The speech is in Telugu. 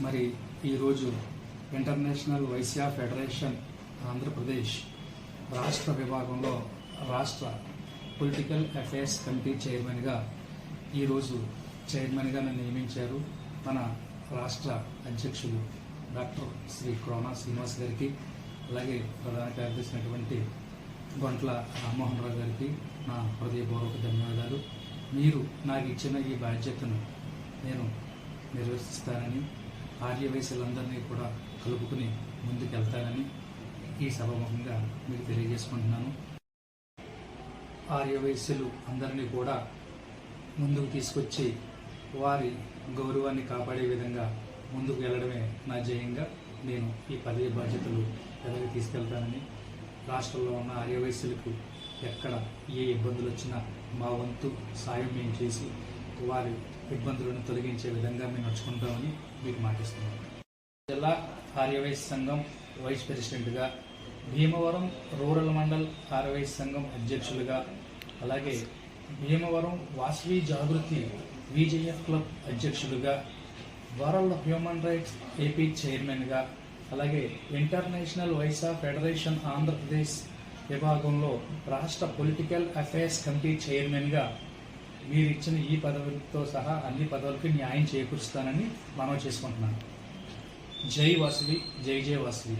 మరి ఈరోజు ఇంటర్నేషనల్ వైశ్యా ఫెడరేషన్ ఆంధ్రప్రదేశ్ రాష్ట్ర విభాగంలో రాష్ట్ర పొలిటికల్ అఫైర్స్ కమిటీ చైర్మన్గా ఈరోజు చైర్మన్గా నన్ను నియమించారు మన రాష్ట్ర అధ్యక్షులు డాక్టర్ శ్రీ క్రోనా శ్రీనివాస్ గారికి అలాగే ప్రధాన కార్యదర్శి అయినటువంటి గొంట్ల రామ్మోహన్ రావు గారికి నా హృదయపూర్వక ధన్యవాదాలు. మీరు నాకు ఇచ్చిన ఈ బాధ్యతను నేను నిర్వర్తిస్తానని ఆర్యవయసులందరినీ కూడా కలుపుకుని ముందుకెళ్తానని ఈ సభాముఖంగా మీకు తెలియజేసుకుంటున్నాను. ఆర్యవయస్సులు అందరినీ కూడా ముందుకు తీసుకొచ్చి వారి గౌరవాన్ని కాపాడే విధంగా ముందుకు వెళ్ళడమే నా జయంగా నేను ఈ పదవి బాధ్యతలు ఎలాగ తీసుకెళ్తానని రాష్ట్రంలో ఉన్న ఆర్యవయస్సులకు ఎక్కడ ఏ ఇబ్బందులు వచ్చినా మా వంతు సాయం మేము చేసి వారి ఇబ్బందులను తొలగించే విధంగా మేము నడుచుకుంటామని మీకు మాటిస్తున్నాం. జిల్లా ఆర్యవైశ్య సంఘం వైస్ ప్రెసిడెంట్గా భీమవరం రూరల్ మండల్ ఆర్యవైశ్య సంఘం అధ్యక్షులుగా అలాగే భీమవరం వాసవి జాగృతి విజేఎఫ్ క్లబ్ అధ్యక్షులుగా వరల్డ్ హ్యూమన్ రైట్స్ ఏపీ చైర్మన్గా అలాగే ఇంటర్నేషనల్ వైసా ఫెడరేషన్ ఆంధ్రప్రదేశ్ విభాగంలో రాష్ట్ర పొలిటికల్ అఫైర్స్ కమిటీ చైర్మన్గా మీరు ఇచ్చిన ఈ పదవులతో సహా అన్ని పదవులకి న్యాయం చేకూరుస్తానని మనవి చేసుకుంటున్నాను. జై వసవి జై జై వసవి.